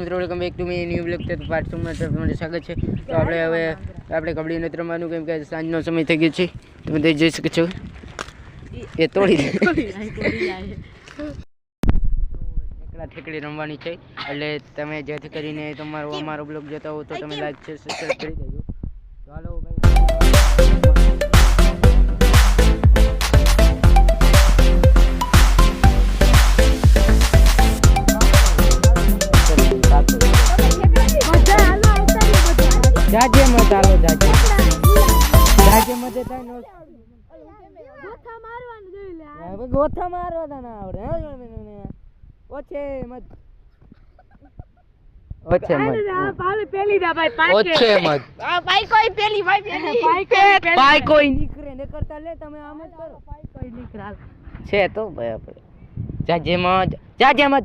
મિત્રો welcome back to me new vlog તો part ટુમાં તમારું સ્વાગત છે. તો આપણે હવે આપણે કબડ્ડી નથી રમવાનું કેમ કે સાંજનો સમય થઈ ગયો છે. તમે તે જોઈ શકો છો. એ તોડી એકલા ઠેકડી રમવાની છે. એટલે તમે જેથી કરીને તમારો અમારો બ્લોગ જોતા હો તો તમે લાઈક છે સબસ્ક્રાઈબ કરી દેજો. જાજે મત હાલો જાજે. જાજે મજે થાય નો હવે ગોથા મારવા ના આવડે હે? ઓછે મત. ઓછે મત. ઓછે મત. પાય કોઈ નીકળે ને કરતા લે તમે આમ જ કરો. છે તો ભાઈ આપણે જાજે મત જાજે મત.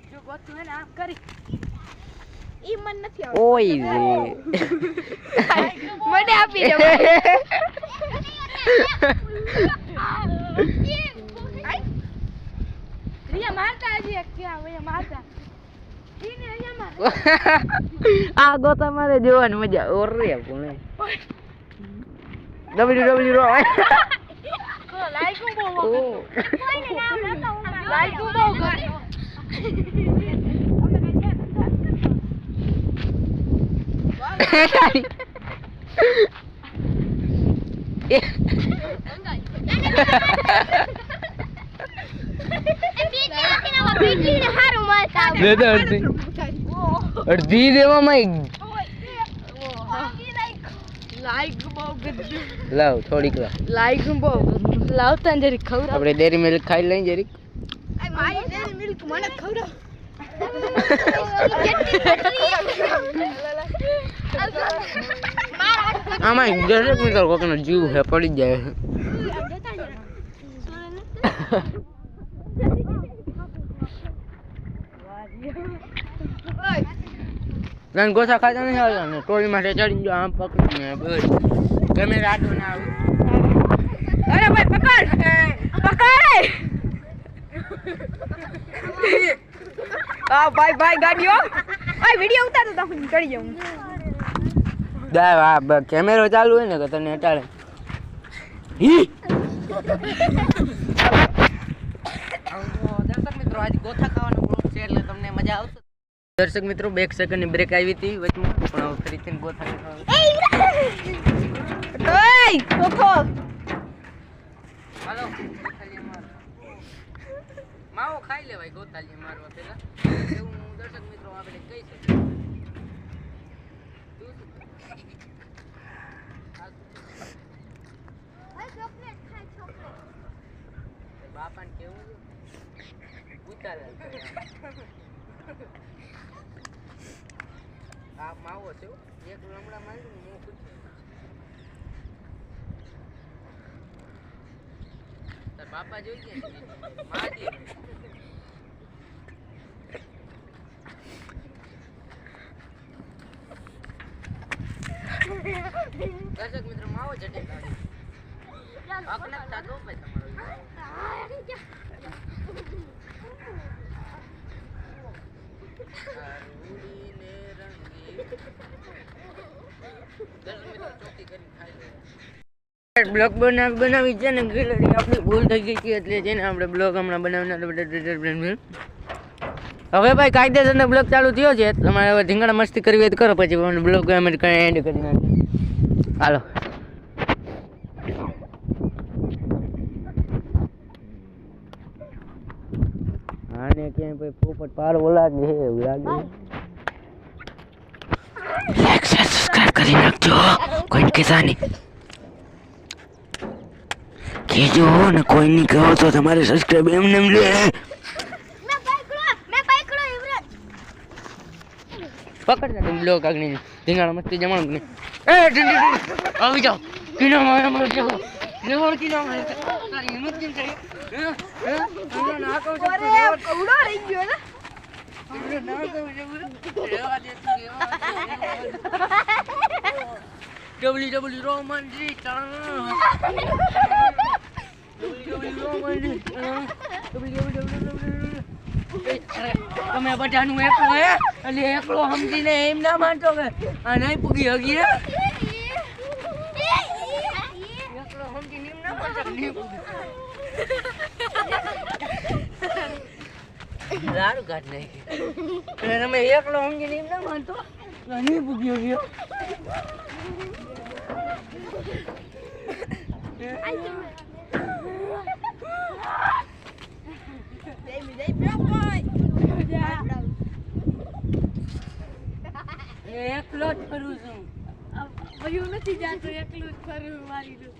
ઓય રે આ ગો તમારે જોવાની મજા ઓરે પુણે ડબલ્યુ ડબલ્યુ રો. લાઈક અડધી અડધી દેવામાં લાવ. થોડીક લાવ લાવતા જરી ખવડાવ. આપણે ડેરી મિલ્ક ખાઈ લઈ જરીક. આમાં દરેક મિત્ર કોકનો જીવ હે પડી જાય છે. રન ગોસા ખાતા નહીં આવતા ને ટોળી માટે ચડી ગયો આમ પકડીને બસ. ગમે રાડો ના આવે. અરે ભાઈ પકડ! પકડ! હા ભાઈ ભાઈ ગાડીઓ. આ વિડિયો ઉતારતો તો હું ચડી જાઉં. દા આ કેમેરો ચાલુ હોય ને કે તને અટાડે? હી દર્શક મિત્રો આજ ગોથા ખાવાનો બ્લોગ છે એટલે તમને મજા આવશે. દર્શક મિત્રો બે સેકન્ડની બ્રેક આવી હતી વચમાં પણ હવે ફરીથી ગોથા ખાવા ઓય હાલો. માવો ખાઈ લેવાય ગોથાલિયા મારવા પેલા એવું હું દર્શક મિત્રો આપણે કહી શકું? બાપાને કેવું ઉતારે આ માવો છે એક લમડા માંડ્યું મોં બાપા જોઈ ગયા? દર્શક મિત્રો, માવો જટે કાઢી થતો ભાઈ તમારો રંગી દર્શક મિત્રો, ચોકી કરીને ખાઈ લે. બ્લોગ બનાવ બનાવી છે ને ગેલેરી આપણી ભૂલ થઈ ગઈ છે એટલે છે ને આપણે બ્લોગ હમણાં ટ્વિટર હવે ભાઈ કાયદેસરનો બ્લોગ ચાલુ થયો છે. તમારે હવે ધીંગણા મસ્તી કરવી હોય તો કરો પછી બ્લોગ કઈ એન્ડ કરી નાખીએ. હાલો. આને ક્યાંય ભાઈ પોપટ પાડવો લાગે હે એવું લાગે સબસ્ક્રાઇબ કરી નાખજો. કોઈ કહેતા નહીં. કહેજો ને કોઈની કહો તો તમારે સબસ્ક્રાઇબ એમને એમ લે પકડતા તમે લો કાગની ધીંગાણા મસ્તી જમાણું ને એ આવી જાઓ કિનો મારે મારે જાઓ લેવડ કિનો મારે તારી હિંમત કેમ કરી ઉડો રહી ગયો ડબલ્યુ ડબલ્યુ રોમન જી તમે બધાનું એકલો હે? એટલે એકલો સમજીને એમ ના માનતો કે આ નહીં પૂગી હગી હે? એકલો નહીં પૂગી. તમે એકલો સમજીને એમ ના માનતો નહીં પૂગી હગી. જઈ જઈ બ્લોક ભાઈ એ એકલો જ ફરું છું. ભયું નથી જાતું એકલો જ ફરું મારી દઉં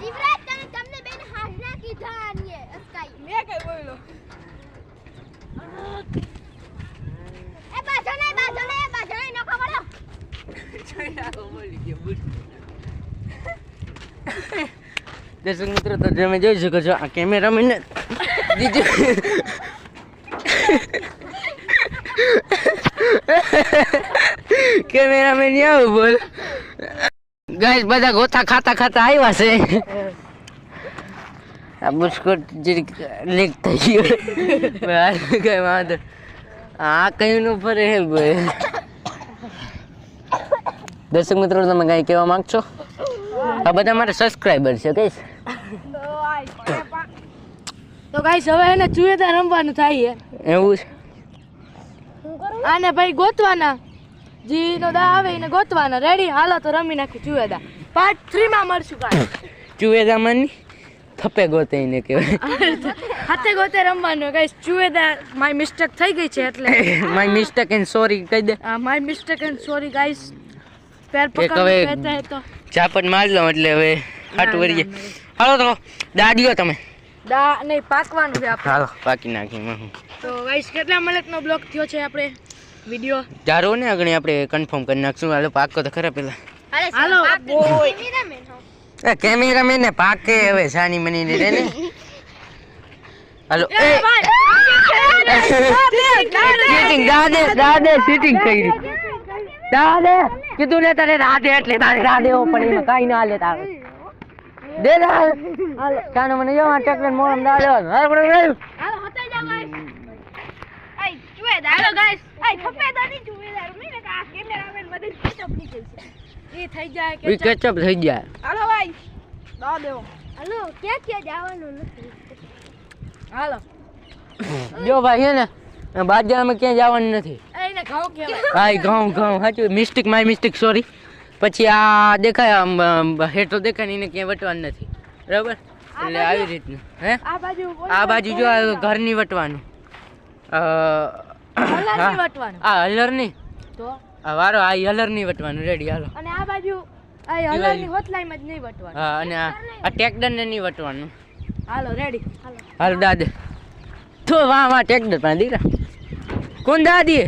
યુવરાજ તને તમને બેન હાજના કીધા આનીએ અસ્કાઈ. મેં કઈ બોલ્યો? એ બાજો ને બાજો ને બાજો ને નખો પડ્યો દર્શક મિત્રો, તો તમે જોઈ શકો છો, આ કેમેરામેન બીજું કેમેરામેન આવું બોલ. ગાઈસ, બધા ગોથા ખાતા ખાતા આવ્યા છે. આ બુસ્કોટ જે લીક થઈ ગયો. કઈ વાંધો. આ કયું નું ફરે હે ભાઈ દર્શક મિત્રો, તમે કઈ કહેવા માંગશો? આ બધા મારા સબસ્ક્રાઈબર છે, કઈશ? તો ગાઈસ હવે એને ચુએદાર રમવાનું થાય એવું છે? છે આને ભાઈ ગોતવાના. જીનો દા આવે એને ગોતવાના. રેડી હાલો તો રમી નાખી ચુએદા પાર્ટ થ્રી માં મળશું કાલ ચુવેદામાની થપે ગોતે એને કહેવાય. હાથે ગોતે રમવાનું ગાઈસ ચુએદા માય મિસ્ટેક થઈ ગઈ છે એટલે. માય મિસ્ટેક એન્ડ સોરી કહી દે. My mistake and sorry guys પેર પકડ હવે- કહેતા હે તો. ચાપટ માર લો એટલે હવે હાટ જાય. હાલો તો દાડીઓ તમે. દા નહીં પાકવાનું છે આપણે. હાલો પાકી નાખી તો ગાઈસ કેટલા મિનિટનો બ્લોક થયો છે આપણે વિડિયો ચારો ને આગળ આપણે કન્ફર્મ કરી નાખશું. હાલો પાકો તો ખરા પેલા. હાલો બોય કેમેરામેન હો. એ કેમેરામેન ને પાકે હવે સાની મની ને રે ને. હાલો એ સીટિંગ દાદે દાદે સીટિંગ કરી. દાદે કીધું ને તારે રાધે એટલે તારે રાધે એમાં કાઈ ના લેતા તારે દે હાલ. કાનો મને જો આ ટેકલેન મોરમ દાદે હાલ. બરો હાલો હતાઈ જાવ ગાઈસ આય જુએ દાડો ગાઈસ આઈ દાની જુએ દાડો. નહીં ને આ કેમેરામેન મદદ કેચઅપની છે. એ થઈ જાય કે કેચઅપ થઈ જાય હાલો ભાઈ દા દેવો. હાલો કે કે જવાનું નથી? હાલો. જો ભાઈ હે ને બાજરામાં ક્યાંય જવાનું નથી. એને ઘઉં કહેવાય. ભાઈ ઘઉં ઘઉં. સાચું મિસ્ટેક માય મિસ્ટેક સોરી પછી આ દેખાય આમ, હેઠળ હેઠો દેખાય ને એને ક્યાંય વટવાનું નથી. બરાબર? એટલે આવી રીતનું હે? આ બાજુ જો આ ઘરની વટવાનું. આ હલરની? આ વારો આ હલરની વટવાનું રેડી હાલો. અને આ બાજુ આ હલરની હોતલાઈમાં જ નહીં વટવાનું. હા અને આ ને નહીં વટવાનું. હાલો રેડી હાલો. હાલો દાદે. તો વાહ વાહ ટેકડર પણ કોણ દાદી?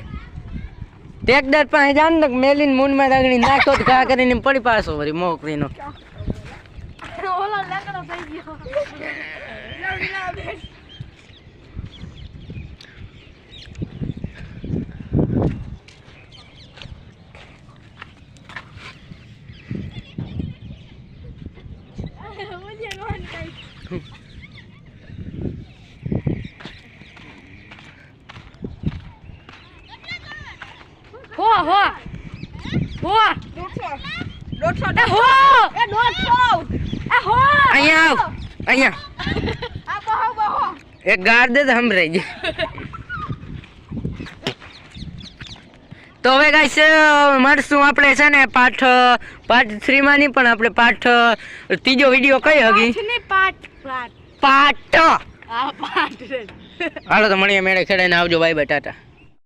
ટેકડર પણ જાણ ને મેલીન મૂનમાં દાગણી નાખો તો ઘા કરીને પડી પાછો વળી મોકલીનો Thank લાકડો થઈ ગયો હો હો હો દોઢસો દોઢસો હો એ દોઢસો એ હો અહીંયા આવ. અહીંયા. આ બહો બહો એક ગાર દે તો સંભળાઈ જાય. તો હવે ગાઈસ મળશું આપણે છે ને પાઠ પાર્ટ થ્રીમાં નહીં પણ આપણે પાઠ ત્રીજો વીડિયો કઈ હગી? પાઠ પાઠ. પાઠ. પાઠ પાઠ હાલો તો મળીએ મેળે ખેડાઈને આવજો. Bye bye tata.